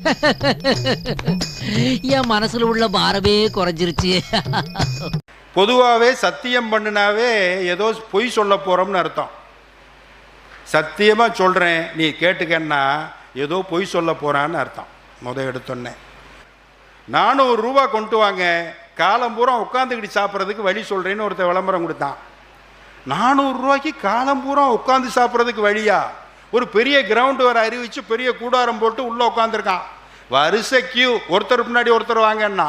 என் மனசுல உள்ள பாரமே குறைஞ்சிருச்சு. பொதுவாகவே சத்தியம் பண்ணினாவே ஏதோ பொய் சொல்ல போகிறோம்னு அர்த்தம். சத்தியமாக சொல்கிறேன் நீ கேட்டுக்கன்னா ஏதோ பொய் சொல்ல போகிறான்னு அர்த்தம் முத எடுத்தோன்னே. நானூறு ரூபா கொண்டு வாங்க காலம் பூரா உட்காந்துக்கிட்டு சாப்பிட்றதுக்கு வழி சொல்கிறேன்னு ஒருத்தன் விளம்பரம் கொடுத்தான். நானூறுரூவாய்க்கு காலம் பூரா உட்காந்து சாப்பிட்றதுக்கு வழியா? ஒரு பெரிய கிரவுண்டு வர அறிவிச்சு பெரிய கூடாரம் போட்டு உள்ளே உட்காந்துருக்கான் வரிசை கியூ ஒருத்தர் முன்னாடி ஒருத்தர் வாங்கன்னா.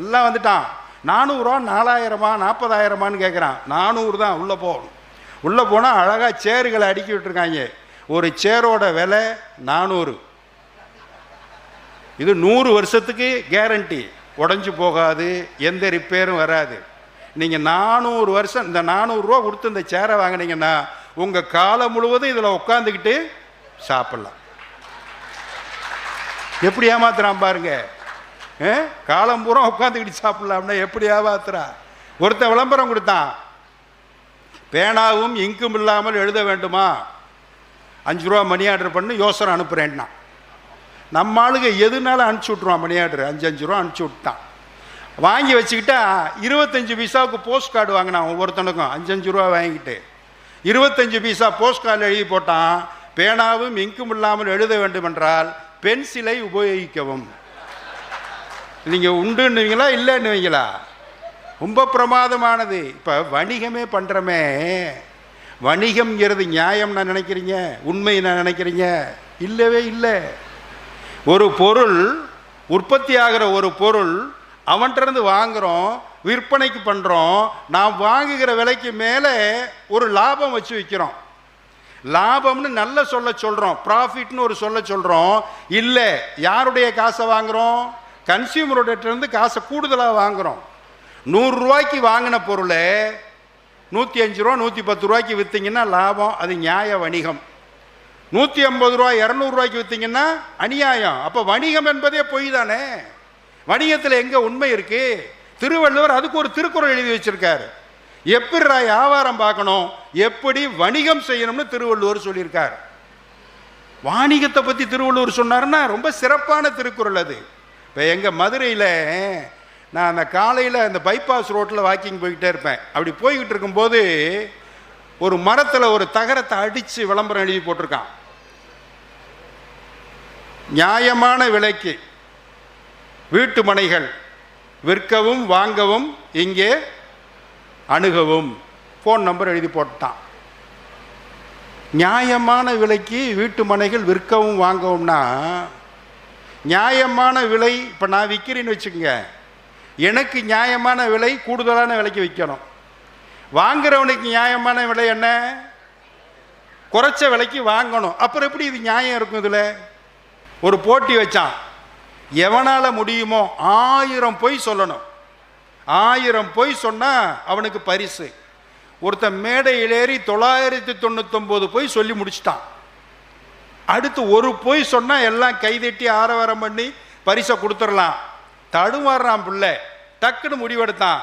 எல்லாம் வந்துட்டான். நானூறுரூவா நாலாயிரமா நாற்பதாயிரமான்னு கேட்குறான் நானூறு தான் உள்ளே போகணும் உள்ளே போனால் அழகாக சேருகளை அடுக்கி விட்டுருக்காங்க. ஒரு சேரோட விலை நானூறு. இது நூறு வருஷத்துக்கு கேரண்டி உடஞ்சி போகாது எந்த ரிப்பேரும் வராது. நீங்கள் நானூறு வருஷம் இந்த நானூறுரூவா கொடுத்து இந்த சேரை வாங்கினீங்கன்னா உங்கள் காலம் முழுவதும் இதில் உட்காந்துக்கிட்டு சாப்பிட்லாம். எப்படி ஏமாத்துறான் பாருங்க. ஆ? காலம் பூரா உட்காந்துக்கிட்டு சாப்பிட்லாம்னா எப்படி ஏமாத்துறா? ஒருத்தன் விளம்பரம் கொடுத்தான். பேனாவும் இங்கும் இல்லாமல் எழுத வேண்டுமா? அஞ்சு ரூபா மணி ஆர்டர் பண்ணி யோசனை அனுப்புகிறேன்னா நம்ம ஆளுங்க எதுனாலும் அனுப்பிச்சி விட்ருவான் மணி ஆர்டர் அஞ்சு அஞ்சு ரூபா அனுப்பிச்சி விட்டான். வாங்கி வச்சுக்கிட்டா இருபத்தஞ்சு பைசாவுக்கு போஸ்ட் கார்டு வாங்கினான் ஒவ்வொருத்தனுக்கும். அஞ்சு அஞ்சு ரூபா வாங்கிக்கிட்டு இருபத்தஞ்சு பீஸா போஸ்ட் கார்டு எழுதி போட்டான். பேனாவும் இங்கும் இல்லாமல் எழுத வேண்டுமென்றால் பென்சிலை உபயோகிக்கவும். நீங்கள் உண்டுன்னுவீங்களா இல்லைன்னுவீங்களா? ரொம்ப பிரமாதமானது. இப்போ வணிகமே பண்ணுறமே வணிகம்ங்கிறது நியாயம் நான் நினைக்கிறீங்க உண்மை நான் நினைக்கிறீங்க. இல்லவே இல்லை. ஒரு பொருள் உற்பத்தி ஆகிற ஒரு பொருள் அவன்கிட்டருந்து வாங்குகிறோம் விற்பனைக்கு பண்ணுறோம் நாம் வாங்குகிற விலைக்கு மேலே ஒரு லாபம் வச்சு விற்கிறோம் லாபம்னு நல்ல சொல்ல சொல்கிறோம் ப்ராஃபிட்னு ஒரு சொல்ல சொல்கிறோம் இல்லை யாருடைய காசை வாங்குகிறோம் கன்சியூமரோட காசை கூடுதலாக வாங்குகிறோம் நூறுரூவாய்க்கு வாங்கின பொருளை நூற்றி அஞ்சு ரூபா நூற்றி பத்து ரூபாய்க்கு விற்றீங்கன்னா லாபம் அது நியாய வணிகம். நூற்றி ஐம்பது ரூபா இரநூறுவாய்க்கு விற்றீங்கன்னா அநியாயம். அப்போ வணிகம் என்பதே பொய் தானே? வணிகத்தில் எங்கே உண்மை இருக்குது திருவள்ளுவர் அதுக்கு ஒரு திருக்குறள் எழுதி வச்சிருக்காரு. எப்படிடா வியாபாரம் பார்க்கணும்? எப்படி வணிகம் செய்யணும்னு திருவள்ளுவர் சொல்லியிருக்கார். வாணிகத்தை பற்றி திருவள்ளுவர் சொன்னார்னா ரொம்ப சிறப்பான திருக்குறள் அது. இப்போ எங்கள் மதுரையில் நான் அந்த காலையில் அந்த பைபாஸ் ரோட்டில் வாக்கிங் போய்கிட்டே இருப்பேன். அப்படி போய்கிட்டு இருக்கும்போது ஒரு மரத்தில் ஒரு தகரத்தை அடித்து விளம்பரம் எழுதி போட்டிருக்கான். நியாயமான விலைக்கு வீட்டு மனைகள் விற்கவும் வாங்கவும் இங்கே அணுகவும். ஃபோன் நம்பர் எழுதி போட்டான். நியாயமான விலைக்கு வீட்டு மனைகள் விற்கவும் வாங்கவும்னா நியாயமான விலை இப்போ நான் விற்கிறேன்னு வச்சுக்கோங்க. எனக்கு நியாயமான விலை கூடுதலான விலைக்கு விற்கணும் வாங்குறவனுக்கு நியாயமான விலை என்ன? குறைச்ச விலைக்கு வாங்கணும். அப்புறம் எப்படி இது நியாயம் இருக்கும் இதில்? ஒரு போட்டி வச்சான். எவனால் முடியுமோ ஆயிரம் பொய் சொல்லணும். ஆயிரம் பொய் சொன்னால் அவனுக்கு பரிசு. ஒருத்தன் மேடையில் ஏறி தொள்ளாயிரத்தி தொண்ணூத்தொம்பது பொய் சொல்லி முடிச்சிட்டான். அடுத்து ஒரு பொய் சொன்னால் எல்லாம் கைதட்டி ஆரவாரம் பண்ணி பரிசை கொடுத்துடலாம். தடுமாறுறான் பிள்ளை. டக்குன்னு முடிவெடுத்தான்.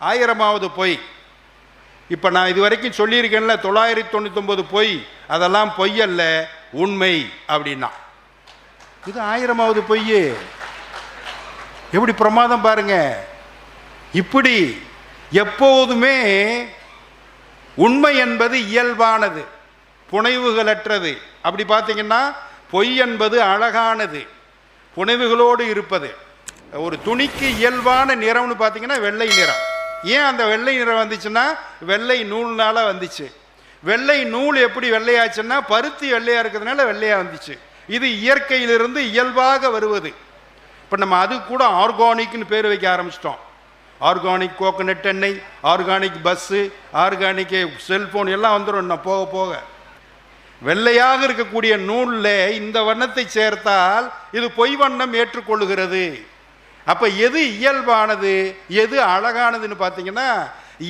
ஆயிரமாவது பொய். இப்போ நான் இது வரைக்கும் சொல்லியிருக்கேன்ல தொள்ளாயிரத்தி தொண்ணூத்தொம்பது பொய். அதெல்லாம் பொய் அல்ல உண்மை அப்படின்னா. இது ஆயிரமாவது பொய் எப்படி பிரமாதம் பாருங்க. இப்படி எப்போதுமே உண்மை என்பது இயல்பானது புனைவுகளற்றது. அப்படி பார்த்தீங்கன்னா பொய் என்பது அழகானது புனைவுகளோடு இருப்பது. ஒரு துணிக்கு இயல்பான நிறம்னு பார்த்தீங்கன்னா வெள்ளை நிறம். ஏன் அந்த வெள்ளை நிறம் வந்துச்சுன்னா வெள்ளை நூல்னால வந்துச்சு. வெள்ளை நூல் எப்படி வெள்ளையாச்சுன்னா பருத்தி வெள்ளையாக இருக்கிறதுனால வெள்ளையாக வந்துச்சு. இது இயற்கையிலிருந்து இயல்பாக வருவது. இப்போ நம்ம அது கூட ஆர்கானிக்னு பேர் வைக்க ஆரம்பிச்சிட்டோம். ஆர்கானிக் கோகனட் எண்ணெய் ஆர்கானிக் பஸ்ஸு ஆர்கானிக் செல்ஃபோன் எல்லாம் வந்துடும் இன்னும் போக போக. வெள்ளையாக இருக்கக்கூடிய நூலில் இந்த வண்ணத்தை சேர்த்தால் இது பொய் வண்ணம் ஏற்றுக்கொள்ளுகிறது. அப்போ எது இயல்பானது எது அழகானதுன்னு பார்த்தீங்கன்னா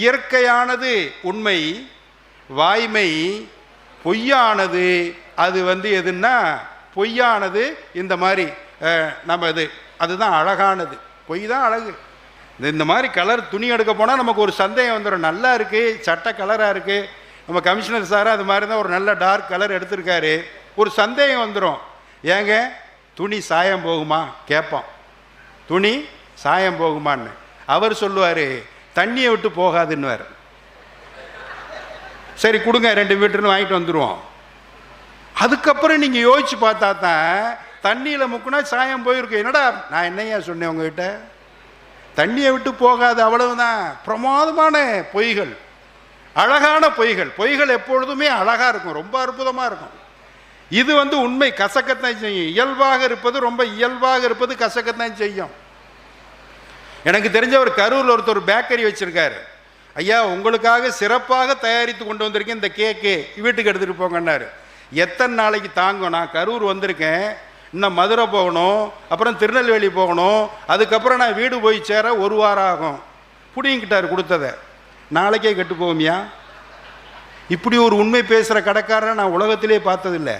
இயற்கையானது உண்மை வாய்மை பொய்யானது அது வந்து எதுன்னா பொய்யானது இந்த மாதிரி நம்ம இது அதுதான் அழகானது. பொய் தான் அழகு. இந்த- மாதிரி கலர் துணி எடுக்க போனால் நமக்கு ஒரு சந்தேகம் வந்துடும் நல்லா இருக்குது சட்டை கலராக இருக்குது நம்ம கமிஷனர் சார் அது மாதிரி தான் ஒரு நல்ல டார்க் கலர் எடுத்திருக்காரு. ஒரு சந்தேகம் வந்துடும் ஏங்க துணி சாயம் போகுமா? கேட்போம். துணி சாயம் போகுமான்னு. அவர் சொல்லுவார் தண்ணியை விட்டு போகாதுன்னுவார். சரி கொடுங்க ரெண்டு மீட்டர்னு வாங்கிட்டு வந்துடுவோம் அதுக்கப்புறம் நீங்கள் யோசிச்சு பார்த்தா தான் தண்ணியில் முக்குனா சாயம் போயிருக்கு. என்னடா? நான் என்னையா சொன்னேன் உங்ககிட்ட? தண்ணியை விட்டு போகாது அவ்வளவுதான். பிரமாதமான பொய்கள். அழகான பொய்கள். பொய்கள் எப்பொழுதுமே அழகாக இருக்கும். ரொம்ப அற்புதமாக இருக்கும். இது வந்து உண்மை. கசக்கத்தான் செய்யும். இயல்பாக இருப்பது ரொம்ப இயல்பாக இருப்பது கசக்கத்தான் செய்யும். எனக்கு தெரிஞ்ச ஒரு கரூரில் ஒருத்தர் பேக்கரி வச்சிருக்காரு. ஐயா உங்களுக்காக சிறப்பாக தயாரித்து கொண்டு வந்திருக்கேன் இந்த கேக்கு. வீட்டுக்கு எடுத்துகிட்டு போங்கன்னாரு. எத்தனை நாளைக்கு தாங்கும்? நான் கரூர் வந்திருக்கேன். இன்னும் மதுரை போகணும். அப்புறம் திருநெல்வேலி போகணும். அதுக்கப்புறம் நான் வீடு போய் சேர ஒரு வாரம் ஆகும். புடிங்கிட்டார் கொடுத்ததை. நாளைக்கே கெட்டு போகுமியா இப்படி ஒரு உண்மை பேசுகிற கடைக்காரரை நான் உலகத்திலே பார்த்ததில்லை.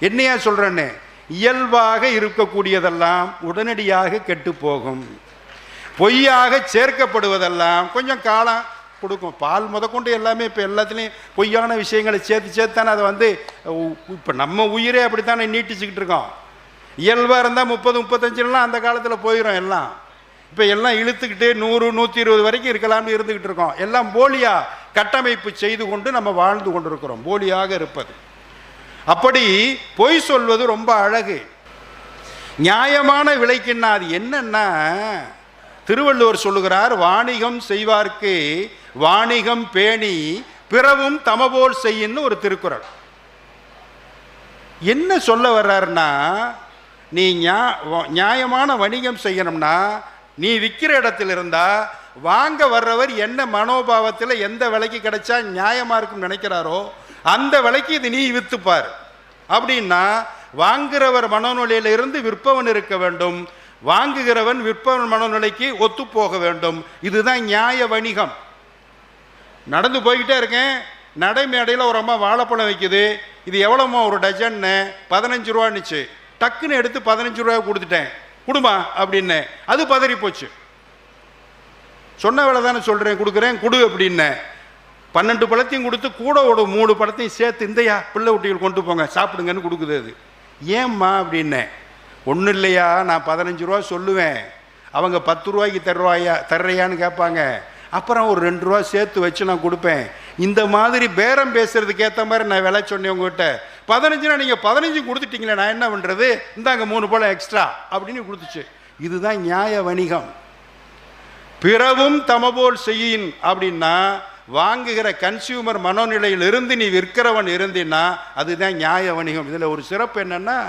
என்னையா சொல்கிறேன்னு இயல்பாக இருக்கக்கூடியதெல்லாம் உடனடியாக கெட்டு போகும் பொய்யாக சேர்க்கப்படுவதெல்லாம் கொஞ்சம் காலம் கொடுக்கும். பால் முதற்கொண்டு எல்லாமே இப்போ எல்லாத்துலேயும் பொய்யான விஷயங்களை சேர்த்து சேர்த்து தானே அதை வந்து இப்போ நம்ம உயிரே அப்படித்தானே நீட்டிச்சுக்கிட்டு இருக்கோம். இயல்பாக இருந்தால் முப்பது முப்பத்தஞ்சுலாம் அந்த காலத்தில் போயிடும் எல்லாம். இப்போ எல்லாம் இழுத்துக்கிட்டு நூறு நூற்றி இருபது வரைக்கும் இருக்கலாம்னு இருந்துக்கிட்டு இருக்கோம். எல்லாம் போலியா கட்டமைப்பு செய்து கொண்டு நம்ம வாழ்ந்து கொண்டு இருக்கிறோம் போலியாக இருப்பது. அப்படி பொய் சொல்வது ரொம்ப அழகு. நியாயமான விலைக்குன்னா அது என்னன்னா திருவள்ளுவர் சொல்லுகிறார் வாணிகம் செய்வார்க்கு வாணிகம் பேணி பிறவும் தமபோல் செய்யின்னு ஒரு திருக்குறள். என்ன சொல்ல வர்றாருன்னா நீ வ- நியாயமான வணிகம் செய்யணும்னா நீ விற்கிற இடத்துல இருந்தா வாங்க வர்றவர் என்ன மனோபாவத்தில் எந்த விலைக்கு கிடைச்சா நியாயமாக இருக்கும் நினைக்கிறாரோ அந்த விலைக்கு இது நீ விற்றுப்பார் அப்படின்னா வாங்குறவர் மனநிலையிலிருந்து விற்பவன் இருக்க வேண்டும். வாங்குகிறவன் விற்பவன் மனநிலைக்கு ஒத்து போக வேண்டும். இதுதான் நியாய வணிகம். நடந்து போய்கிட்டே இருக்கேன். நடைமேடையில் ஒரு அம்மா வாழைப்பழம் வைக்குது. இது எவ்வளோம்மா ஒரு டஜன்னு பதினஞ்சு ரூபான்னுச்சு. டக்குன்னு எடுத்து பதினஞ்சு ரூபா கொடுத்துட்டேன். கொடுமா அப்படின்னு. அது பதறி போச்சு. சொன்ன வேலை தானே சொல்கிறேன் கொடுக்குறேன் கொடு அப்படின்னு. பன்னெண்டு பழத்தையும் கொடுத்து கூட ஒரு மூணு பழத்தையும் சேர்த்து இந்தையா பிள்ளை குட்டிகள் கொண்டு போங்க சாப்பிடுங்கன்னு கொடுக்குது அது. ஏம்மா? அப்படின்னேன் ஒன்றும் இல்லையா? நான் பதினஞ்சு ரூபா சொல்லுவேன். அவங்க பத்து ரூபாய்க்கு தருவாயா தர்றையான்னு கேட்பாங்க. அப்புறம் ஒரு ரெண்டு ரூபா சேர்த்து வச்சு நான் கொடுப்பேன். இந்த மாதிரி பேரம் பேசுறதுக்கு ஏற்ற மாதிரி நான் விலை சொன்னேன் உங்ககிட்ட. பதினஞ்சுனா நீங்கள் பதினஞ்சு கொடுத்துட்டீங்களே நான் என்ன பண்ணுறது இந்தாங்க மூணு போல் எக்ஸ்ட்ரா அப்படின்னு கொடுத்துச்சு. இதுதான் நியாய வணிகம். பிறவும் தமபோல் செய்யின் அப்படின்னா வாங்குகிற கன்சியூமர் மனோநிலையில் இருந்து நீ விற்கிறவன் இருந்தின்னா அதுதான் நியாய வணிகம். இதில் ஒரு சிறப்பு என்னென்னா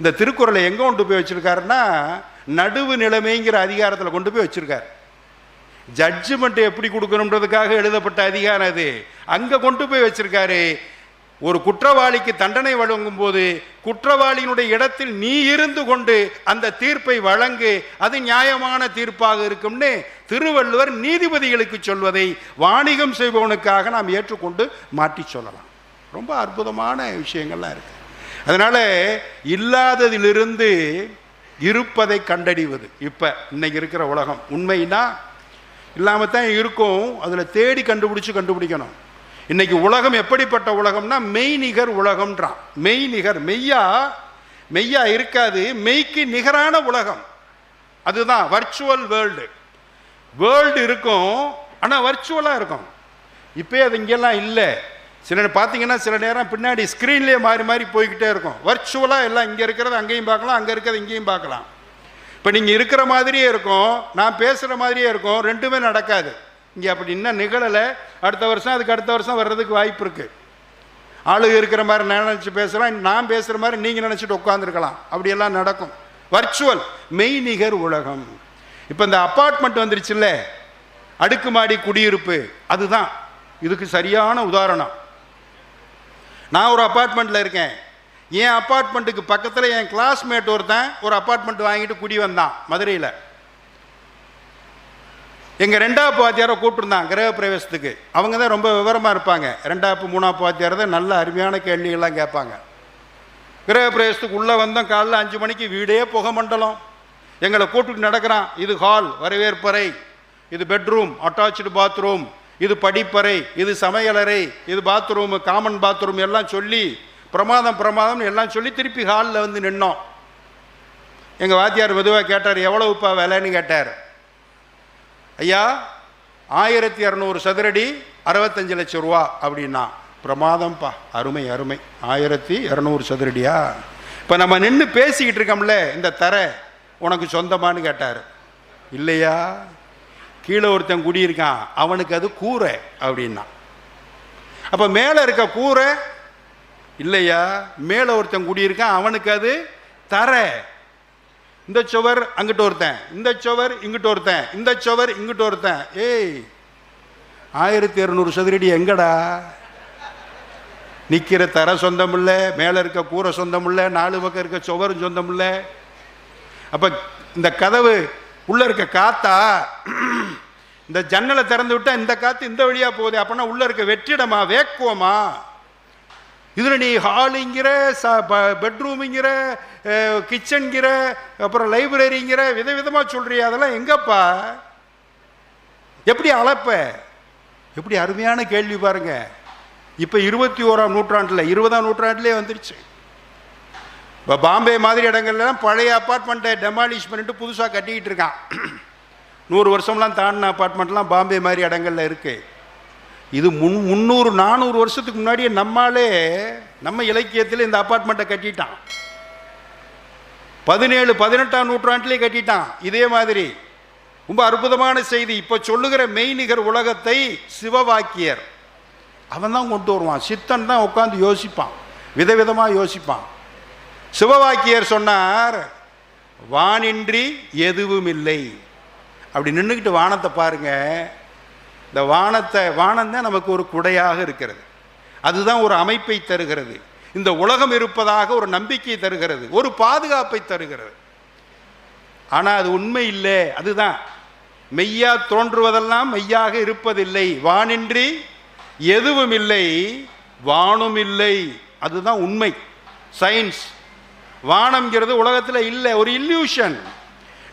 இந்த திருக்குறளை எங்கே கொண்டு போய் வச்சுருக்காருன்னா நடுவு நிலைமைங்கிற அதிகாரத்தில் கொண்டு போய் வச்சுருக்கார். ஜட்ஜ்மெண்ட் எப்படி கொடுக்கணுன்றதுக்காக எழுதப்பட்ட அதிகாரம் அது. அங்கே கொண்டு போய் வச்சுருக்காரு. ஒரு குற்றவாளிக்கு தண்டனை வழங்கும் போது குற்றவாளியினுடைய இடத்தில் நீ இருந்து கொண்டு அந்த தீர்ப்பை வழங்கு. அது நியாயமான தீர்ப்பாக இருக்கும்னு திருவள்ளுவர் நீதிபதிகளுக்கு சொல்வதை வாணிகம் செய்பவனுக்காக நாம் ஏற்றுக்கொண்டு மாற்றி சொல்லலாம். ரொம்ப அற்புதமான விஷயங்கள்லாம் இருக்குது அதனால இல்லாததிலிருந்து இருப்பதை கண்டறிவது. இப்போ இன்னைக்கு இருக்கிற உலகம் உண்மைனா இல்லாமல் தான் இருக்கும். அதில் தேடி கண்டுபிடிச்சு கண்டுபிடிக்கணும். இன்னைக்கு உலகம் எப்படிப்பட்ட உலகம்னா மெய்நிகர் உலகம்ன்றான். மெய்நிகர் மெய்யா மெய்யா இருக்காது. மெய்க்கு நிகரான உலகம். அதுதான் வர்ச்சுவல் வேர்ல்டு வேர்ல்டு இருக்கும் ஆனால் வர்ச்சுவலாக இருக்கும். இப்போ அது இங்கெல்லாம் இல்லை. சில பார்த்தீங்கன்னா சில நேரம் பின்னாடி ஸ்க்ரீன்லேயே மாறி மாறி போய்கிட்டே இருக்கும். வர்ச்சுவலாக எல்லாம் இங்கே இருக்கிறது அங்கேயும் பார்க்கலாம் அங்கே இருக்கிறது இங்கேயும் பார்க்கலாம். இப்போ நீங்கள் இருக்கிற மாதிரியே இருக்கும் நான் பேசுகிற மாதிரியே இருக்கும் ரெண்டுமே நடக்காது. இங்கே அப்படி இன்னும் நிகழலை. அடுத்த வருஷம் அதுக்கு அடுத்த வருஷம் வர்றதுக்கு வாய்ப்பு இருக்குது ஆளுங்க இருக்கிற மாதிரி நான் நினச்சி பேசலாம் நான் பேசுகிற மாதிரி நீங்கள் நினச்சிட்டு உட்காந்துருக்கலாம் அப்படியெல்லாம் நடக்கும். வர்ச்சுவல் மெய்நிகர் உலகம். இப்போ இந்த அப்பார்ட்மெண்ட் வந்துருச்சுல்ல அடுக்குமாடி குடியிருப்பு அதுதான். இதுக்கு சரியான உதாரணம். நான் ஒரு அப்பார்ட்மெண்ட்டில் இருக்கேன். என் அப்பார்ட்மெண்ட்டுக்கு பக்கத்தில் என் கிளாஸ்மேட் ஒருத்தன் ஒரு அப்பார்ட்மெண்ட் வாங்கிட்டு குடி வந்தான் மதுரையில். எங்கள் ரெண்டாப்பு வாத்தியாரை கூப்பிட்டுருந்தான் கிரக பிரவேசத்துக்கு அவங்க தான் ரொம்ப விவரமாக இருப்பாங்க. ரெண்டாப்பு மூணாப்பு வாத்தியார் தான் நல்ல அருமையான கேள்விகள்லாம் கேட்பாங்க. கிரக பிரவேசத்துக்கு உள்ளே வந்தோம் காலைல அஞ்சு மணிக்கு வீடே புகை மண்டலம். எங்களை கூப்பிட்டு நடக்கிறான் இது ஹால் வரவேற்பறை. இது பெட்ரூம் அட்டாச்சு பாத்ரூம் இது படிப்பறை இது சமையலறை இது பாத்ரூம் காமன் பாத்ரூம் எல்லாம் சொல்லி பிரமாதம் பிரமாதம் எல்லாம் சொல்லி திருப்பி ஹாலில் வந்து நின்னோம். எங்கள் வாத்தியார் மெதுவாக கேட்டார் எவ்வளவுப்பா விலைன்னு கேட்டார். ஐயா ஆயிரத்தி இரநூறு சதுரடி அறுபத்தஞ்சு லட்சம் ரூபா அப்படின்னா பிரமாதம்ப்பா அருமை அருமை. ஆயிரத்தி இரநூறு சதுரடியா? இப்போ நம்ம நின்று பேசிக்கிட்டு இருக்கோம்ல இந்த தரை உனக்கு சொந்தமான்னு கேட்டார். இல்லையா? கீழே ஒருத்தன் குடியிருக்கான். அவனுக்கு அது கூரை அப்படின்னா. அப்போ மேலே இருக்க கூரை இல்லையா? மேலே ஒருத்தன் குடியிருக்கான் அவனுக்கு அது தரை. இந்த சுவர் அங்கிட்டு ஒருத்தன் இந்த சுவர் இங்கிட்ட ஒருத்தன் இந்த சுவர் இங்கிட்டு ஒருத்தன். ஏய் ஆயிரத்தி இரநூறு சதுரடி எங்கடா? நிற்கிற தர சொந்தம் இல்லை மேலே இருக்க கூரை சொந்தம் இல்லை நாலு பக்கம் இருக்க சுவரும் சொந்தம் இல்லை அப்போ இந்த கதவு உள்ளே இருக்க காத்தா இந்த ஜன்னலை திறந்து விட்டா இந்த காற்று இந்த வழியாக போகுது அப்படின்னா உள்ளே இருக்க வெற்றிடமா வேக்குவமா? இதில் நீ ஹாலுங்கிற ச பெட்ரூமுங்கிற கிச்சன்கிற அப்புறம் லைப்ரரிங்கிற விதவிதமாக சொல்றிய அதெல்லாம் எங்கப்பா? எப்படி அளப்ப? எப்படி அருமையான கேள்வி பாருங்க. இப்போ இருபத்தி ஓராம் நூற்றாண்டில் இருபதாம் நூற்றாண்டுலேயே வந்துருச்சு. இப்போ பாம்பே மாதிரி இடங்கள்லாம் பழைய அப்பார்ட்மெண்ட்டை டெமாலிஷ் பண்ணிட்டு புதுசாக கட்டிக்கிட்டு இருக்கான். நூறு வருஷம்லாம் தாண்டின அப்பார்ட்மெண்ட்லாம் பாம்பே மாதிரி இடங்களில் இருக்குது இது முன் முந்நூறு நானூறு வருஷத்துக்கு முன்னாடியே நம்மாலே நம்ம இலக்கியத்தில் இந்த அப்பார்ட்மெண்ட்டை கட்டிட்டான். பதினேழு பதினெட்டாம் நூற்றாண்டிலே கட்டிட்டான். இதே மாதிரி. ரொம்ப அற்புதமான செய்தி. இப்போ சொல்லுகிற மெய்நிகர் உலகத்தை சிவவாக்கியர். அவன் தான் கொண்டு வருவான். சித்தன் தான் உட்காந்து யோசிப்பான். விதவிதமாக யோசிப்பான். சிவவாக்கியர் சொன்னார் வானின்றி எதுவும் இல்லை அப்படி நின்றுக்கிட்டு வானத்தை பாருங்க இந்த வானத்தை வானம் தான் நமக்கு ஒரு குடையாக இருக்கிறது. அதுதான் ஒரு அமைப்பை தருகிறது. இந்த உலகம் இருப்பதாக ஒரு நம்பிக்கை தருகிறது. ஒரு பாதுகாப்பை தருகிறது. ஆனால் அது உண்மை இல்லை. அதுதான். மெய்யா தோன்றுவதெல்லாம் மெய்யாக இருப்பதில்லை. வானின்றி எதுவும் இல்லை வானும் இல்லை அதுதான் உண்மை. சயின்ஸ் வானம்ங்கிறது உலகத்தில் இல்லை ஒரு இல்யூஷன்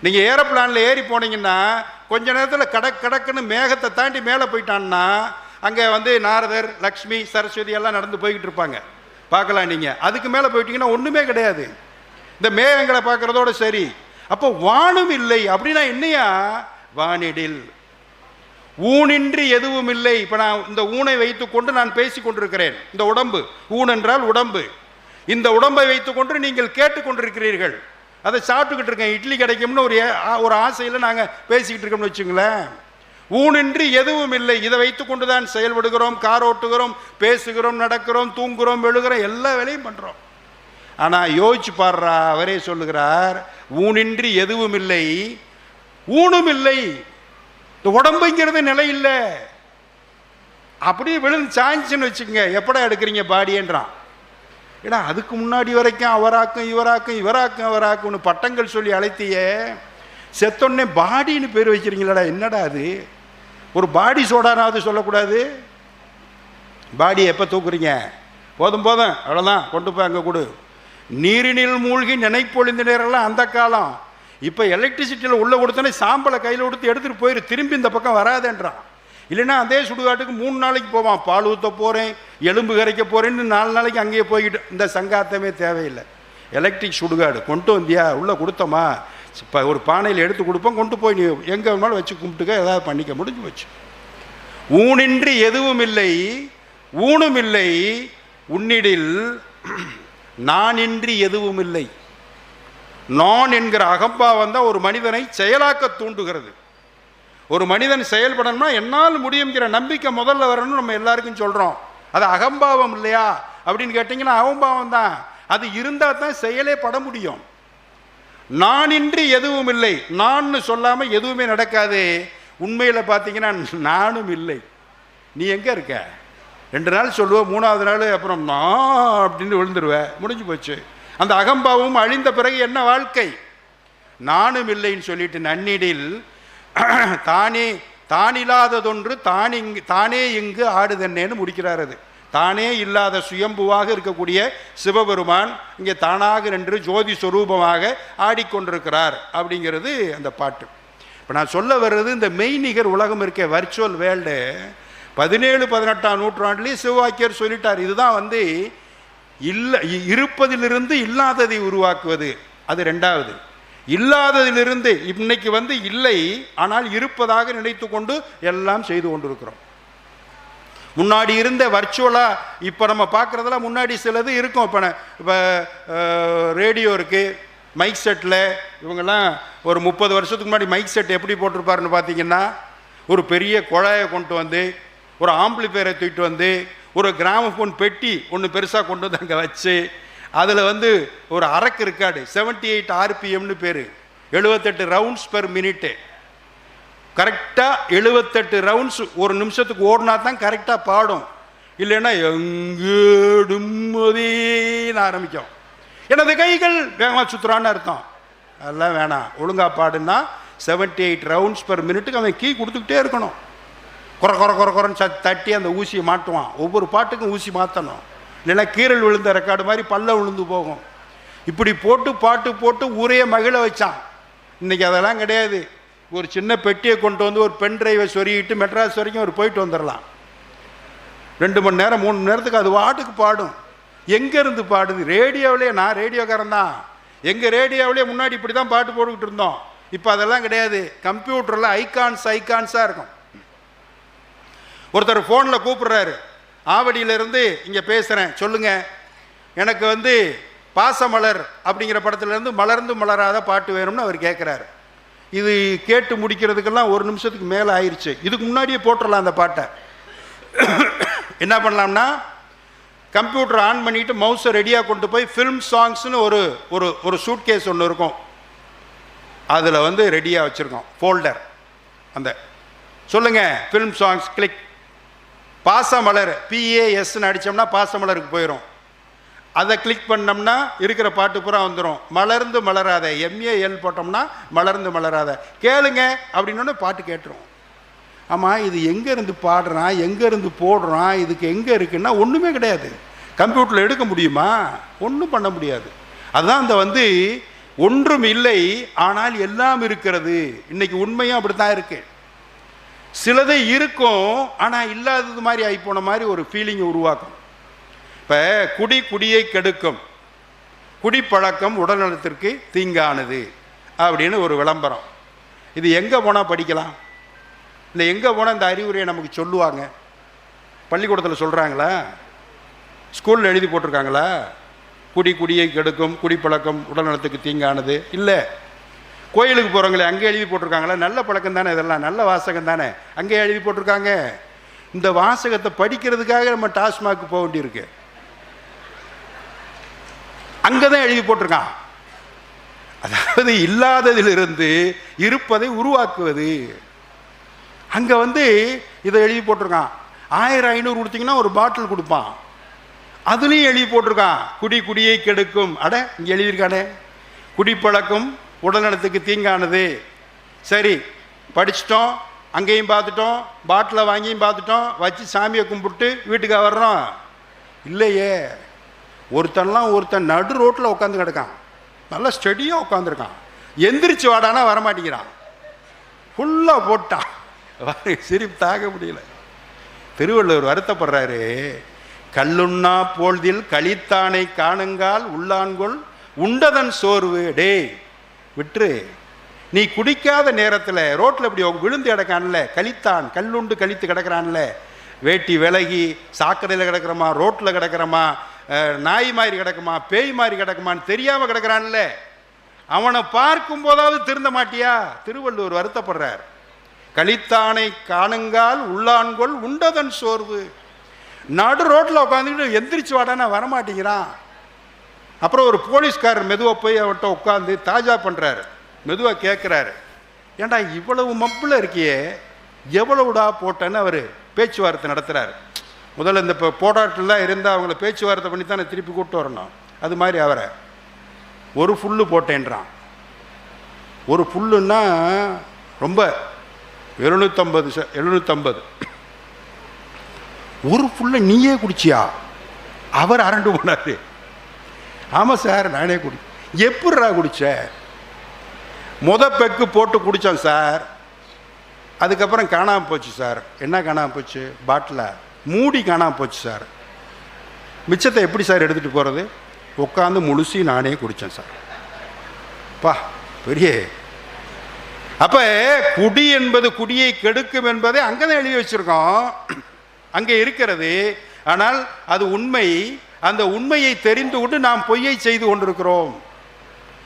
நீங்கள் ஏரோப்ளானில் ஏறி போனீங்கன்னா கொஞ்ச நேரத்தில் கடக் கடக்குன்னு மேகத்தை தாண்டி மேலே போயிட்டான்னா அங்கே வந்து நாரதர் லக்ஷ்மி சரஸ்வதி எல்லாம் நடந்து போய்கிட்டு இருப்பாங்க. பார்க்கலாம் நீங்கள் அதுக்கு மேலே போயிட்டீங்கன்னா ஒன்றுமே கிடையாது. இந்த மேகங்களை பார்க்குறதோட சரி. அப்போ வானும் இல்லை. அப்படின்னா என்னையா? வானிடில். ஊனின்றி எதுவும் இல்லை. இப்போ நான் இந்த ஊனை வைத்துக்கொண்டு நான் பேசி கொண்டிருக்கிறேன் இந்த உடம்பு. ஊன் என்றால் உடம்பு. இந்த உடம்பை வைத்துக்கொண்டு நீங்கள் கேட்டுக்கொண்டிருக்கிறீர்கள். அதை சாப்பிட்டுக்கிட்டு இருக்கேன். இட்லி கிடைக்கும்னு ஒரு ஒரு ஆசையில் நாங்கள் பேசிக்கிட்டு இருக்கோம்னு வச்சுங்களேன் ஊனின்றி எதுவும் இல்லை. இதை வைத்துக்கொண்டு தான் செயல்படுகிறோம் கார் ஓட்டுகிறோம் பேசுகிறோம் நடக்கிறோம் தூங்குகிறோம் எழுகிறோம் எல்லா வேலையும் பண்ணுறோம் ஆனால் யோசிச்சு பாடுறா அவரே சொல்லுகிறார் ஊனின்றி எதுவும் இல்லை. ஊனும் இல்லை. இந்த உடம்புங்கிறது நிலை இல்லை. அப்படியே விழுந்து சாய்ச்சுன்னு வச்சுக்கோங்க. எப்படா எடுக்கிறீங்க பாடியன்றான். ஏடா அதுக்கு முன்னாடி வரைக்கும் அவராக்கும் இவராக்கும் இவராக்கும் அவராக்கும்னு பட்டங்கள் சொல்லி அழைத்தியே. செத்தொன்னே பாடின்னு பேர் வைக்கிறீங்களடா என்னடா அது? ஒரு பாடி சோடானாவது சொல்லக்கூடாது? பாடி எப்போ தூக்குறீங்க? போதும் போதும் அவ்வளோதான் கொண்டு போய் அங்கே கொடு. நீரினில் மூழ்கி நினைப்பொழிந்தினரெல்லாம் அந்த காலம். இப்போ எலக்ட்ரிசிட்டியில் உள்ளே கொடுத்தோன்னே சாம்பலை கையில் கொடுத்து எடுத்துகிட்டு போயிரு திரும்பி இந்த பக்கம் வராதேன்றான். இல்லைன்னா அதே சுடுகாட்டுக்கு மூணு நாளைக்கு போவான். பால் ஊற்ற போகிறேன் எலும்பு கரைக்க போகிறேன்னு நாலு நாளைக்கு அங்கேயே போய்கிட்டு இந்த சங்காத்தமே தேவையில்லை. எலக்ட்ரிக் சுடுகாடு கொண்டு வந்தியா? உள்ளே கொடுத்தோமா? இப்போ ஒரு பானையில் எடுத்து கொடுப்போம் கொண்டு போய் நீ எங்கே வேணாலும் வச்சு கும்பிட்டுக்க ஏதாவது பண்ணிக்க முடிஞ்சு போச்சு. ஊனின்றி எதுவும் இல்லை ஊனும் இல்லை உன்னிடில் நானின்றி எதுவும் இல்லை. நான் என்கிற அகம்பாவம் தான் ஒரு மனிதனை செயலாக்க தூண்டுகிறது. ஒரு மனிதன் செயல்படணும்னா என்னால் முடியுங்கிற நம்பிக்கை முதல்ல வரணும்னு நம்ம எல்லாருக்கும் சொல்கிறோம் அது அகம்பாவம் இல்லையா? அப்படின்னு கேட்டிங்கன்னா அகம்பாவம் தான். அது இருந்தால் தான் செயலே பட முடியும். நானின்றி எதுவும் இல்லை. நான்னு சொல்லாமல் எதுவுமே நடக்காது. உண்மையில் பார்த்தீங்கன்னா நானும் இல்லை. நீ எங்கே இருக்க? ரெண்டு நாள் சொல்லுவேன் மூணாவது நாள் அப்புறம் நான் அப்படின்னு விழுந்துருவேன் முடிஞ்சு போச்சு. அந்த அகம்பாவம் அழிந்த பிறகு என்ன வாழ்க்கை? நானும் இல்லைன்னு சொல்லிட்டு நன்னிடில் தானே தானில்லாததொன்று தான் இங்கு தானே இங்கு ஆடுதன்னேன்னு முடிக்கிறார் அது. தானே இல்லாத சுயம்புவாக இருக்கக்கூடிய சிவபெருமான் இங்கே தானாக நின்று ஜோதி சுரூபமாக ஆடிக்கொண்டிருக்கிறார் அப்படிங்கிறது அந்த பாட்டு. இப்போ நான் சொல்ல வர்றது இந்த மெய்நிகர் உலகம் இருக்க வர்ச்சுவல் வேர்ல்டு பதினேழு பதினெட்டாம் நூற்றாண்டுலேயும் சிவவாக்கியர் சொல்லிட்டார் இதுதான் வந்து இல்லை இருப்பதிலிருந்து இல்லாததை உருவாக்குவது. அது ரெண்டாவது. இல்லாததிலிருந்து இன்னைக்கு வந்து இல்லை ஆனால் இருப்பதாக நினைத்து கொண்டு எல்லாம் செய்து கொண்டிருக்கிறோம். முன்னாடி இருந்த வர்ச்சுவலாக இப்போ நம்ம பார்க்குறதெல்லாம் முன்னாடி சிலது இருக்கும். இப்போ இப்போ ரேடியோ இருக்குது மைக் செட்டில் இவங்கெல்லாம் ஒரு முப்பது வருஷத்துக்கு முன்னாடி மைக் செட் எப்படி போட்டிருப்பாருன்னு பார்த்தீங்கன்னா ஒரு பெரிய குழாயை கொண்டு வந்து ஒரு ஆம்பிளிஃபையரை தூக்கிட்டு வந்து ஒரு கிராம ஃபோன் பெட்டி ஒன்று பெருசாக கொண்டு வந்து அங்கே வச்சு அதில் வந்து ஒரு அரக்கு இருக்காடு செவன்ட்டி எயிட் ஆர்பிஎம்னு பேர். எழுபத்தெட்டு ரவுண்ட்ஸ் பெர் மினிட்டு கரெக்டாக எழுபத்தெட்டு ரவுண்ட்ஸ் ஒரு நிமிஷத்துக்கு ஓடினா தான் கரெக்டாக பாடும். இல்லைன்னா எங்கேடுமதின்னு ஆரம்பிக்கும். எனது கைகள் வேகமாக சுற்றுறான்னு அர்த்தம். அதெல்லாம் வேணாம். ஒழுங்கா பாடுன்னா செவன்ட்டி எயிட் ரவுண்ட்ஸ் பெர் மினிட்டுக்கு அவன் கீ கொடுத்துக்கிட்டே இருக்கணும். குறை குறை குறை குறைன்னு தட்டி அந்த ஊசியை மாட்டுவான். ஒவ்வொரு பாட்டுக்கும் ஊசி மாற்றணும் இல்லைன்னா கீரல் விழுந்த ரெக்கார்டு மாதிரி பல்ல விழுந்து போகும். இப்படி போட்டு பாட்டு போட்டு ஊரையே மகிழ வச்சான். இன்னைக்கு அதெல்லாம் கிடையாது. ஒரு சின்ன பெட்டியை கொண்டு வந்து ஒரு பென் டிரைவை சொருகிட்டு மெட்ராஸ் வரைக்கும் ஒரு போயிட்டு வந்துடலாம். ரெண்டு மணி நேரம் மூணு மணி நேரத்துக்கு அது வாட்டுக்கு பாடும். எங்கேருந்து பாடுது? ரேடியோவிலே நான் ரேடியோக்காரன் தான். எங்கள் ரேடியோவிலே முன்னாடி இப்படி தான் பாட்டு போட்டுக்கிட்டு இருந்தோம். இப்போ அதெல்லாம் கிடையாது. கம்ப்யூட்டரில் ஐகான்ஸ் ஐகான்ஸாக இருக்கும். ஒருத்தர் ஃபோனில் கூப்பிடுறாரு. ஆவடியிலிருந்து இங்கே பேசுகிறேன் சொல்லுங்கள் எனக்கு வந்து பாசமலர் அப்படிங்கிற படத்துலேருந்து மலர்ந்து மலராத பாட்டு வேணும்னு அவர் கேட்குறாரு இது கேட்டு முடிக்கிறதுக்கெல்லாம் ஒரு நிமிஷத்துக்கு மேலே ஆயிடுச்சு இதுக்கு முன்னாடியே போட்டுடலாம் அந்த பாட்டை. என்ன பண்ணலாம்னா கம்ப்யூட்டர் ஆன் பண்ணிட்டு மவுஸை ரெடியாக கொண்டு போய் ஃபில்ம் சாங்ஸ்னு ஒரு ஒரு ஒரு சூட் கேஸ் ஒன்று இருக்கும். அதில் வந்து ரெடியாக வச்சுருக்கோம். ஃபோல்டர் அந்த சொல்லுங்கள் ஃபில்ம் சாங்ஸ் கிளிக் பாசமலர் பிஏஎஸ்ன்னு அடித்தோம்னா பாசமலருக்கு போயிடும் அதை கிளிக் பண்ணோம்னா இருக்கிற பாட்டு பூரா வந்துடும் மலர்ந்து மலராத எம்ஏஎல் போட்டோம்னா மலர்ந்து மலராத. கேளுங்க அப்படின்னு பாட்டு கேட்டுரும். ஆமாம் இது எங்கேருந்து பாடுறான் எங்கேருந்து போடுறான் இதுக்கு எங்கே இருக்குன்னா ஒன்றுமே கிடையாது. கம்ப்யூட்டரில் எடுக்க முடியுமா? ஒன்றும் பண்ண முடியாது. அதுதான் அந்த வந்து ஒன்றும் இல்லை ஆனால் எல்லாம் இருக்கிறது. இன்னைக்கு உண்மையும் அப்படி தான் இருக்குது சிலது இருக்கும் ஆனால் இல்லாதது மாதிரி ஆகிப்போன மாதிரி ஒரு ஃபீலிங் உருவாக்கும். இப்போ குடி குடியை கெடுக்கும். குடிப்பழக்கம் உடல்நலத்திற்கு தீங்கானது அப்படின்னு ஒரு விளம்பரம். இது எங்கே போனால் படிக்கலாம்? இல்லை எங்கே போனால் இந்த அறிவுரையை நமக்கு சொல்லுவாங்க. பள்ளிக்கூடத்தில் சொல்கிறாங்களா ஸ்கூலில் எழுதி போட்டிருக்காங்களா? குடி குடியை கெடுக்கும் குடிப்பழக்கம் உடல்நலத்துக்கு தீங்கானது இல்லை. கோயிலுக்கு போகிறவங்களே அங்கே எழுதி போட்டிருக்காங்களா நல்ல பழக்கம் தானே இதெல்லாம் நல்ல வாசகம் தானே? அங்கே எழுதி போட்டிருக்காங்க. இந்த வாசகத்தை படிக்கிறதுக்காக நம்ம டாஸ்மாக் போக வேண்டியிருக்கு. அங்கே தான் எழுதி போட்டிருக்கான். அதாவது இல்லாததிலிருந்து இருப்பதை உருவாக்குவது. அங்கே வந்து இதை எழுதி போட்டிருக்கான். ஆயிரம் ஐநூறு கொடுத்தீங்கன்னா ஒரு பாட்டில் கொடுப்பான். அதுலேயும் எழுதி போட்டிருக்கான். குடி குடியை கெடுக்கும். அட இங்கே எழுதியிருக்கானே. குடிப்பழக்கம் உடல்நலத்துக்கு தீங்கானது. சரி படிச்சிட்டோம் அங்கேயும் பார்த்துட்டோம் பாட்டில் வாங்கியும் பார்த்துட்டோம் வச்சு சாமியை கும்பிட்டு வீட்டுக்கு வர்றோம். இல்லையே ஒருத்தன்லாம் ஒருத்தன் நடு ரோட்டில் உட்காந்து கிடக்கான். நல்லா ஸ்டடியாக உட்காந்துருக்கான் எந்திரிச்சு வாடானா வரமாட்டேங்கிறான். ஃபுல்லாக போட்டான். சிரிப்பு தாக முடியல. திருவள்ளுவர் வருத்தப்படுறாரு. கல்லுண்ணா போழ்தில் கழித்தானை காணுங்கால் உள்ளான்கொள் உண்டதன் சோர்வு. டே விட்டுரு. நீ குடிக்காத நேரத்தில் ரோட்டில் இப்படி விழுந்து கிடக்கான்ல கழித்தான் கல்லுண்டு கழித்து கிடக்கிறான்ல. வேட்டி விலகி சாக்கடையில் கிடக்கிறமா ரோட்டில் கிடக்கிறமா நாய் மாதிரி கிடக்குமா பேய் மாதிரி கிடக்குமான்னு தெரியாமல் கிடக்கிறான்ல. அவனை பார்க்கும் போதாவது திருந்த மாட்டியா? திருவள்ளுவர் வருத்தப்படுறார். கழித்தானை காணுங்கால் உள்ளான்கொள் உண்டதன் சோர்வு. நடு ரோட்டில் உட்காந்துக்கிட்டு எந்திரிச்சு வாடானா வரமாட்டேங்கிறான். அப்புறம் ஒரு போலீஸ்காரர் மெதுவாக போய் அவர்கிட்ட உட்காந்து தாஜா பண்ணுறாரு மெதுவாக கேட்குறாரு ஏண்டா இவ்வளவு மப்பில் இருக்கியே? எவ்வளவுடா போட்டேன்னு அவர் பேச்சுவார்த்தை நடத்துகிறாரு முதல்ல இந்த இப்போ போராட்டம்லாம் இருந்தால் அவங்கள பேச்சுவார்த்தை பண்ணி தானே திருப்பி கூப்பிட்டு வரணும். அது மாதிரி அவரை. ஒரு ஃபுல்லு போட்டேன்றான். ஒரு ஃபுல்லுன்னா ரொம்ப எழுநூற்றம்பது ச எழுநூற்றம்பது ஒரு ஃபுல்லை நீயே குடிச்சியா? அவர் அரண்டு போனார். ஆமாம் சார் நானே குடி. எப்படிரா குடிச்ச? முத பெக்கு போட்டு குடித்தோம் சார். அதுக்கப்புறம் காணாமல் போச்சு சார். என்ன காணாமல் போச்சு? பாட்டில். மூடி காணாமல் போச்சு சார். மிச்சத்தை எப்படி சார் எடுத்துகிட்டு போகிறது உட்காந்து முழுசி நானே குடித்தேன் சார். பா பெரிய. அப்போ குடி என்பது குடியை கெடுக்கும் என்பதை அங்கதான் எழுதி வச்சுருக்கோம். அங்கே இருக்கிறது. ஆனால் அது உண்மை. அந்த உண்மையை தெரிந்து கொண்டு நாம் பொய்யை செய்து கொண்டிருக்கிறோம்.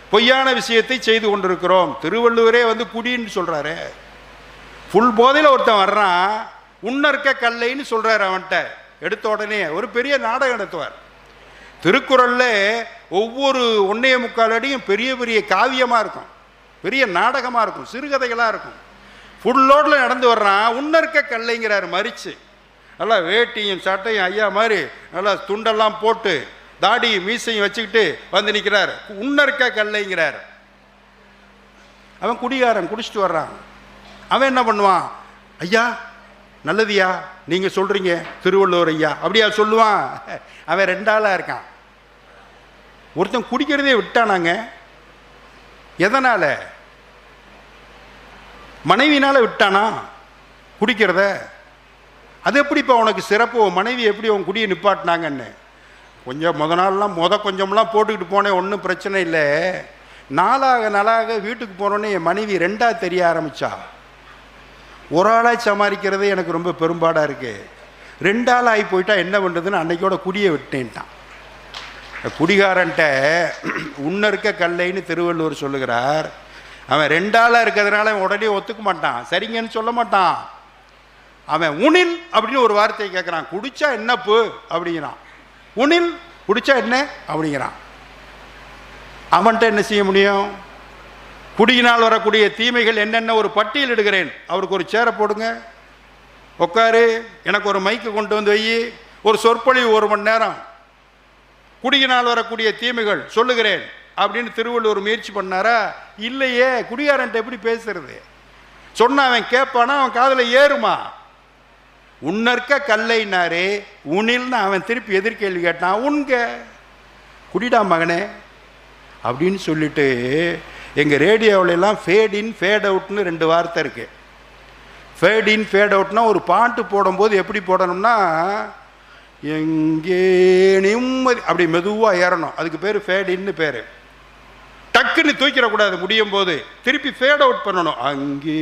பொய்யான விஷயத்தை செய்து கொண்டிருக்கிறோம். திருவள்ளுவரே வந்து குடின்னு சொல்கிறாரு ஃபுல் போதையில் ஒருத்தன் வர்றான் உன்னற்க கல்லைன்னு சொல்கிறாரு அவன்கிட்ட. எடுத்த உடனே ஒரு பெரிய நாடகம் நடத்துவார். திருக்குறளில் ஒவ்வொரு ஒன்றைய முக்கால் அடியும் பெரிய பெரிய காவியமாக இருக்கும். பெரிய நாடகமாக இருக்கும். சிறுகதைகளாக இருக்கும். ஃபுல் லோடில் நடந்து வர்றான் உன்னற்க கல்லைங்கிறார் மறித்து நல்லா வேட்டியும் சட்டையும் ஐயா மாதிரி நல்லா துண்டெல்லாம் போட்டு தாடி மீசையும் வச்சுக்கிட்டு வந்து நிற்கிறார் உன்னற்க கல்லைங்கிறார். அவன் குடிகாரன் குடிச்சிட்டு வர்றான். அவன் என்ன பண்ணுவான்? ஐயா நல்லதுயா? நீங்கள் சொல்கிறீங்க திருவள்ளுவர் ஐயா. அப்படியா சொல்லுவான். அவன் ரெண்டாளாக இருக்கான். ஒருத்தன் குடிக்கிறதே விட்டானாங்க. எதனால்? மனைவினால் விட்டானா? குடிக்கிறத அது எப்படி இப்போ உனக்கு சிறப்பு? உன் மனைவி எப்படி உன் குடியை நிப்பாட்டினாங்கன்னு? கொஞ்சம் முத நாள்லாம் முத கொஞ்சம்லாம் போட்டுக்கிட்டு போனேன் ஒன்றும் பிரச்சனை இல்லை. நாளாக நாளாக வீட்டுக்கு போனோன்னே என் மனைவி ரெண்டாக தெரிய ஆரம்பித்தா ஒரு ஆளாக சமாளிக்கிறதே எனக்கு ரொம்ப பெரும்பாடாக இருக்குது ரெண்டு ஆள் ஆகி போயிட்டா என்ன பண்ணுறதுன்னு அன்னைக்கோட குடியை விட்டேன்ட்டான் குடிகாரன்ட்ட உன்ன இருக்க கல்லைன்னு திருவள்ளுவர் சொல்லுகிறார். அவன் ரெண்டாளாக இருக்கிறதுனால அவன் உடனே ஒத்துக்க மாட்டான். சரிங்கன்னு சொல்ல மாட்டான். அவன் உனில் அப்படின்னு ஒரு வார்த்தையை கேட்குறான் குடிச்சா என்னப்பு அப்படிங்கிறான். உனில் குடிச்சா என்ன? அப்படிங்கிறான். அவன்கிட்ட என்ன செய்ய முடியும்? குடியினால் வரக்கூடிய தீமைகள் என்னென்ன? ஒரு பட்டியல் இடுகிறேன். அவருக்கு ஒரு சேரை போடுங்க. உட்காரு எனக்கு ஒரு மைக்கு கொண்டு வந்து வை. ஒரு சொற்பொழிவு ஒரு மணி நேரம். குடியினால் வரக்கூடிய தீமைகள் சொல்லுகிறேன் அப்படின்னு திருவள்ளுவர் முயற்சி பண்ணாரா? இல்லையே. குடியாரன்ட்ட எப்படி பேசுறது? சொன்ன அவன் கேட்பானா? அவன் காதில் ஏறுமா? உன்னற்க கல்லைனாரே உனில்னு அவன் திருப்பி எதிர்கேள்வி கேட்டான் உண்க குடிடா மகனே. அப்படின்னு சொல்லிட்டு எங்கள் ரேடியோவிலலாம் ஃபேட் இன் ஃபேட் அவுட்னு ரெண்டு வார்த்தை இருக்கு. ஃபேட் இன் ஃபேட் அவுட்னா ஒரு பாட்டு போடும்போது எப்படி போடணும்னா எங்கே நிம்மதி அப்படி மெதுவாக ஏறணும். அதுக்கு பேர் ஃபேட் இன்னு பேர். டக்குன்னு தூக்கிடக்கூடாது. முடியும் போது திருப்பி ஃபேட் அவுட் பண்ணணும். அங்கே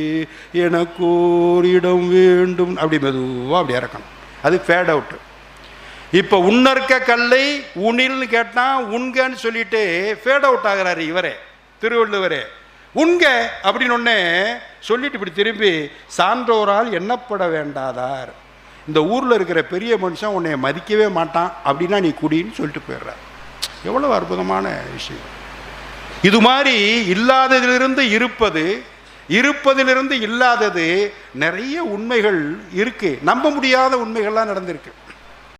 எனக்கு ஒரு இடம் வேண்டும். அப்படி மெதுவாக அப்படி இறக்கணும். அது ஃபேட் அவுட்டு இப்போ உன்னற்க கல்லை உனில்னு கேட்டான் உண்கன்னு சொல்லிட்டு ஃபேட் அவுட் ஆகிறாரு இவரே திருவள்ளுவரே. உண்க அப்படின்னு ஒன்னே சொல்லிட்டு இப்படி திரும்பி சான்றோரால் எண்ணப்பட வேண்டாதார். இந்த ஊரில் இருக்கிற பெரிய மனுஷன் உன்னை மதிக்கவே மாட்டான். அப்படின்னா நீ குடின்னு சொல்லிட்டு போயிடுறார். எவ்வளவு அற்புதமான விஷயம். இது மாதிரி இல்லாததிலிருந்து இருப்பது இருப்பதிலிருந்து இல்லாதது நிறைய உண்மைகள் இருக்கு. நம்ப முடியாத உண்மைகள்லாம் நடந்திருக்கு.